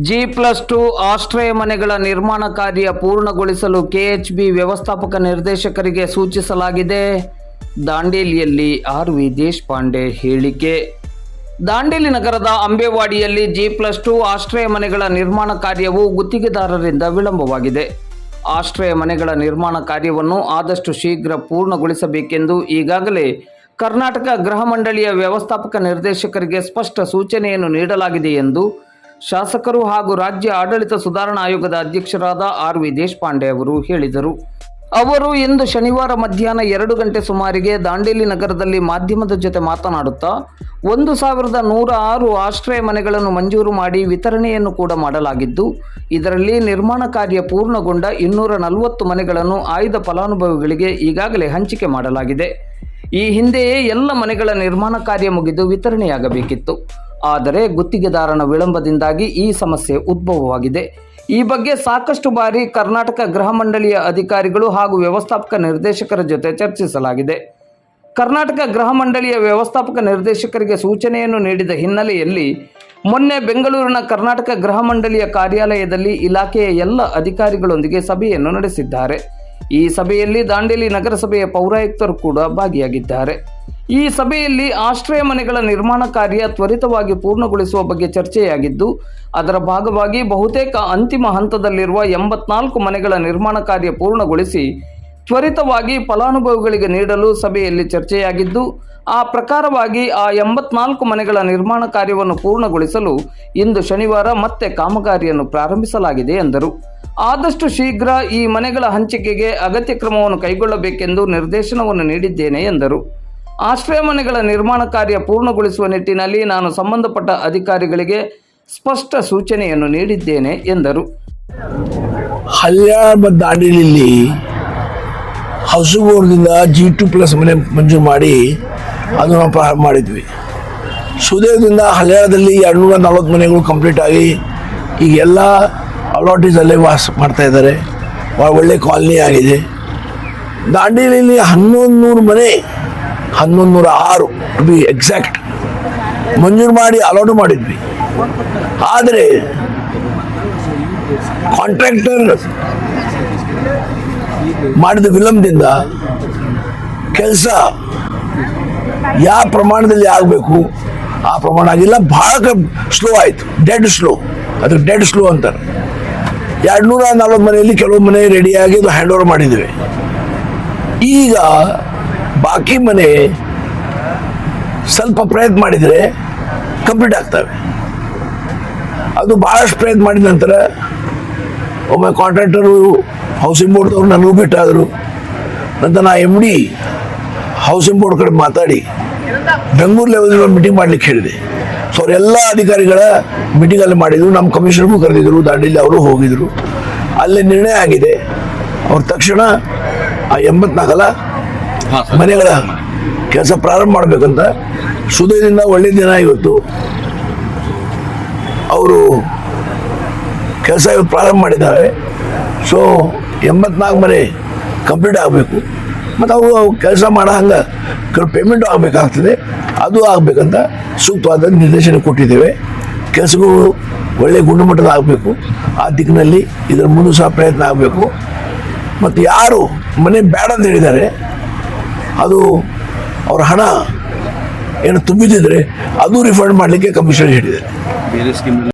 G plus two ಆಶ್ರಯ ಮನೆಗಳ ನಿರ್ಮಾಣ ಕಾರ್ಯ ಪೂರ್ಣಗೊಳಿಸಲು ಕೆಎಚ್ಬಿ ವ್ಯವಸ್ಥಾಪಕ ನಿರ್ದೇಶಕರಿಗೆ ಸೂಚಿಸಲಾಗಿದೆ. ದಾಂಡೇಲಿಯಲ್ಲಿ ಆರ್ ವಿ ದೇಶಪಾಂಡೆ ಹೇಳಿಕೆ. ದಾಂಡೇಲಿ ನಗರದ ಅಂಬೇವಾಡಿಯಲ್ಲಿ ಜಿ ಪ್ಲಸ್ ಟು ಆಶ್ರಯ ಮನೆಗಳ ನಿರ್ಮಾಣ ಕಾರ್ಯವು ಗುತ್ತಿಗೆದಾರರಿಂದ ವಿಳಂಬವಾಗಿದೆ. ಆಶ್ರಯ ಮನೆಗಳ ನಿರ್ಮಾಣ ಕಾರ್ಯವನ್ನು ಆದಷ್ಟು ಶೀಘ್ರ ಪೂರ್ಣಗೊಳಿಸಬೇಕೆಂದು ಈಗಾಗಲೇ ಕರ್ನಾಟಕ ಗೃಹ ಮಂಡಳಿಯ ವ್ಯವಸ್ಥಾಪಕ ನಿರ್ದೇಶಕರಿಗೆ ಸ್ಪಷ್ಟ ಸೂಚನೆಯನ್ನು ನೀಡಲಾಗಿದೆ ಎಂದು ಶಾಸಕರು ಹಾಗೂ ರಾಜ್ಯ ಆಡಳಿತ ಸುಧಾರಣಾ ಆಯೋಗದ ಅಧ್ಯಕ್ಷರಾದ ಆರ್ ವಿ ದೇಶಪಾಂಡೆ ಅವರು ಹೇಳಿದರು. ಅವರು ಇಂದು ಶನಿವಾರ ಮಧ್ಯಾಹ್ನ ಎರಡು ಗಂಟೆ ಸುಮಾರಿಗೆ ದಾಂಡೇಲಿ ನಗರದಲ್ಲಿ ಮಾಧ್ಯಮದ ಜೊತೆ ಮಾತನಾಡುತ್ತಾ, ಒಂದು ಸಾವಿರದ ನೂರ ಆರು ಆಶ್ರಯ ಮನೆಗಳನ್ನು ಮಂಜೂರು ಮಾಡಿ ವಿತರಣೆಯನ್ನು ಕೂಡ ಮಾಡಲಾಗಿದ್ದು, ಇದರಲ್ಲಿ ನಿರ್ಮಾಣ ಕಾರ್ಯ ಪೂರ್ಣಗೊಂಡ ಇನ್ನೂರ ನಲವತ್ತು ಮನೆಗಳನ್ನು ಆಯ್ದ ಫಲಾನುಭವಿಗಳಿಗೆ ಈಗಾಗಲೇ ಹಂಚಿಕೆ ಮಾಡಲಾಗಿದೆ. ಈ ಹಿಂದೆಯೇ ಎಲ್ಲ ಮನೆಗಳ ನಿರ್ಮಾಣ ಕಾರ್ಯ ಮುಗಿದು ವಿತರಣೆಯಾಗಬೇಕಿತ್ತು. ಆದರೆ ಗುತ್ತಿಗೆದಾರನ ವಿಳಂಬದಿಂದಾಗಿ ಈ ಸಮಸ್ಯೆ ಉದ್ಭವವಾಗಿದೆ. ಈ ಬಗ್ಗೆ ಸಾಕಷ್ಟು ಬಾರಿ ಕರ್ನಾಟಕ ಗೃಹ ಮಂಡಳಿಯ ಅಧಿಕಾರಿಗಳು ಹಾಗೂ ವ್ಯವಸ್ಥಾಪಕ ನಿರ್ದೇಶಕರ ಜೊತೆ ಚರ್ಚಿಸಲಾಗಿದೆ. ಕರ್ನಾಟಕ ಗೃಹ ಮಂಡಳಿಯ ವ್ಯವಸ್ಥಾಪಕ ನಿರ್ದೇಶಕರಿಗೆ ಸೂಚನೆಯನ್ನು ನೀಡಿದ ಹಿನ್ನೆಲೆಯಲ್ಲಿ, ಮೊನ್ನೆ ಬೆಂಗಳೂರಿನ ಕರ್ನಾಟಕ ಗೃಹ ಮಂಡಳಿಯ ಕಾರ್ಯಾಲಯದಲ್ಲಿ ಇಲಾಖೆಯ ಎಲ್ಲ ಅಧಿಕಾರಿಗಳೊಂದಿಗೆ ಸಭೆಯನ್ನು ನಡೆಸಿದ್ದಾರೆ. ಈ ಸಭೆಯಲ್ಲಿ ದಾಂಡೇಲಿ ನಗರಸಭೆಯ ಪೌರಾಯುಕ್ತರು ಕೂಡ ಭಾಗಿಯಾಗಿದ್ದಾರೆ. ಈ ಸಭೆಯಲ್ಲಿ ಆಶ್ರಯ ಮನೆಗಳ ನಿರ್ಮಾಣ ಕಾರ್ಯ ತ್ವರಿತವಾಗಿ ಪೂರ್ಣಗೊಳಿಸುವ ಬಗ್ಗೆ ಚರ್ಚೆಯಾಗಿದ್ದು, ಅದರ ಭಾಗವಾಗಿ ಬಹುತೇಕ ಅಂತಿಮ ಹಂತದಲ್ಲಿರುವ ಎಂಬತ್ನಾಲ್ಕು ಮನೆಗಳ ನಿರ್ಮಾಣ ಕಾರ್ಯ ಪೂರ್ಣಗೊಳಿಸಿ, ತ್ವರಿತವಾಗಿ ಫಲಾನುಭವಿಗಳಿಗೆ ನೀಡಲು ಸಭೆಯಲ್ಲಿ ಚರ್ಚೆಯಾಗಿದ್ದು, ಆ ಪ್ರಕಾರವಾಗಿ ಆ ಎಂಬತ್ನಾಲ್ಕು ಮನೆಗಳ ನಿರ್ಮಾಣ ಕಾರ್ಯವನ್ನು ಪೂರ್ಣಗೊಳಿಸಲು ಇಂದು ಶನಿವಾರ ಮತ್ತೆ ಕಾಮಗಾರಿಯನ್ನು ಪ್ರಾರಂಭಿಸಲಾಗಿದೆ ಎಂದರು. ಆದಷ್ಟು ಶೀಘ್ರ ಈ ಮನೆಗಳ ಹಂಚಿಕೆಗೆ ಅಗತ್ಯ ಕ್ರಮವನ್ನು ಕೈಗೊಳ್ಳಬೇಕೆಂದು ನಿರ್ದೇಶನವನ್ನು ನೀಡಿದ್ದೇನೆ, ಎಂದರು. ಆಶ್ರಯ ಮನೆಗಳ ನಿರ್ಮಾಣ ಕಾರ್ಯ ಪೂರ್ಣಗೊಳಿಸುವ ನಿಟ್ಟಿನಲ್ಲಿ ನಾನು ಸಂಬಂಧಪಟ್ಟ ಅಧಿಕಾರಿಗಳಿಗೆ ಸ್ಪಷ್ಟ ಸೂಚನೆಯನ್ನು ನೀಡಿದ್ದೇನೆ, ಎಂದರು. ಹಲ್ಯಾಳ ಮತ್ತು ದಾಂಡೇಲಿಯಲ್ಲಿ ಜಿ ಟು ಪ್ಲಸ್ ಮನೆ ಮಂಜೂರು ಮಾಡಿ ಅದನ್ನು ಪ್ರಾರಂಭ ಮಾಡಿದ್ವಿ. ಸುದೇವದಿಂದ ಎರಡು ಎರಡುನೂರ ನಲ್ವತ್ತು ಮನೆಗಳು ಕಂಪ್ಲೀಟ್ ಆಗಿ ಈಗ ಎಲ್ಲ ಅಲಾಟೀಸಲ್ಲೇ ವಾಸ ಮಾಡ್ತಾ ಇದ್ದಾರೆ. ಭಾಳ ಒಳ್ಳೆ ಕಾಲನಿ ಆಗಿದೆ. ದಾಂಡೇಲಿಯಲ್ಲಿ ಹನ್ನೊಂದು ನೂರು ಮನೆ ಹನ್ನೊಂದು ನೂರ ಆರು ಟು ಬಿ ಎಕ್ಸಾಕ್ಟ್ ಮಂಜೂರು ಮಾಡಿ ಅಲೌಟ್ ಮಾಡಿದ್ವಿ. ಆದರೆ ಕಾಂಟ್ರಾಕ್ಟರ್ ಮಾಡಿದ ವಿಳಂಬದಿಂದ ಕೆಲಸ ಯಾವ ಪ್ರಮಾಣದಲ್ಲಿ ಆಗಬೇಕು, ಆ ಪ್ರಮಾಣ ಆಗಿಲ್ಲ. ಭಾಳ ಸ್ಲೋ ಆಯಿತು. ಡೆಡ್ ಸ್ಲೋ ಅದಕ್ಕೆ ಡೆಡ್ ಸ್ಲೋ ಅಂತಾರೆ. ಎರಡು ನೂರ ನಲ್ವತ್ತು ಮನೆಯಲ್ಲಿ ಕೆಲವು ಮನೆ ರೆಡಿಯಾಗಿ ಅದು ಹ್ಯಾಂಡ್ ಓವರ್ ಮಾಡಿದ್ದೇವೆ ಈಗ ಬಾಕಿ ಮನೆ ಸ್ವಲ್ಪ ಪ್ರಯತ್ನ ಮಾಡಿದರೆ ಕಂಪ್ಲೀಟ್ ಆಗ್ತವೆ. ಅದು ಭಾಳಷ್ಟು ಪ್ರಯತ್ನ ಮಾಡಿದ ನಂತರ ಒಮ್ಮೆ ಕಾಂಟ್ರಾಕ್ಟರು ಹೌಸಿಂಗ್ ಬೋರ್ಡ್ದವ್ರು ನನಗೂ ಭೇಟಾದರು ನಂತರ ನಾ ಎಂ ಡಿ ಹೌಸಿಂಗ್ ಬೋರ್ಡ್ ಕಡೆ ಮಾತಾಡಿ ಬೆಂಗಳೂರು ಲೆವೆಲ್ ಮೀಟಿಂಗ್ ಮಾಡಲಿಕ್ಕೆ ಹೇಳಿದೆ. ಸೊ ಅವರೆಲ್ಲ ಅಧಿಕಾರಿಗಳ ಮೀಟಿಂಗಲ್ಲಿ ಮಾಡಿದ್ರು. ನಮ್ಮ ಕಮಿಷನರ್ಗೂ ಕರೆದಿದ್ರು ದಾಂಡೇಲಿ ಅವರು ಹೋಗಿದ್ರು. ಅಲ್ಲಿ ನಿರ್ಣಯ ಆಗಿದೆ. ಅವ್ರ ತಕ್ಷಣ ಆ ಎಂಬತ್ನಾಲ್ಕಲ್ಲ ಮನೆಗಳ ಕೆಲಸ ಪ್ರಾರಂಭ ಮಾಡಬೇಕಂತ ಸುದಯದಿಂದ ಒಳ್ಳೆ ದಿನ ಇವತ್ತು. ಅವರು ಕೆಲಸ ಇವತ್ತು ಪ್ರಾರಂಭ ಮಾಡಿದ್ದಾರೆ. ಸೊ ಎಂಬತ್ನಾಲ್ಕು ಮನೆ ಕಂಪ್ಲೀಟ್ ಆಗಬೇಕು. ಮತ್ತು ಅವು ಕೆಲಸ ಮಾಡೋ ಹಂಗೆ ಪೇಮೆಂಟು ಆಗಬೇಕಾಗ್ತದೆ, ಅದು ಆಗಬೇಕಂತ ಸೂಕ್ತವಾದ ನಿರ್ದೇಶನ ಕೊಟ್ಟಿದ್ದೇವೆ. ಕೆಲಸಗಳು ಒಳ್ಳೆಯ ಗುಣಮಟ್ಟದ ಆಗಬೇಕು. ಆ ದಿಕ್ಕಿನಲ್ಲಿ ಇದರ ಮುಂದೆ ಸಹ ಪ್ರಯತ್ನ ಆಗಬೇಕು. ಮತ್ತು ಯಾರು ಮನೆ ಬೇಡ ಅಂತ ಹೇಳಿದ್ದಾರೆ, ಅದು ಅವರ ಹಣ ಏನು ತುಂಬಿದಿದ್ರೆ ಅದು ರಿಫಂಡ್ ಮಾಡಲಿಕ್ಕೆ ಕಮಿಷನ್ ಹೇಳಿದ್ದಾರೆ.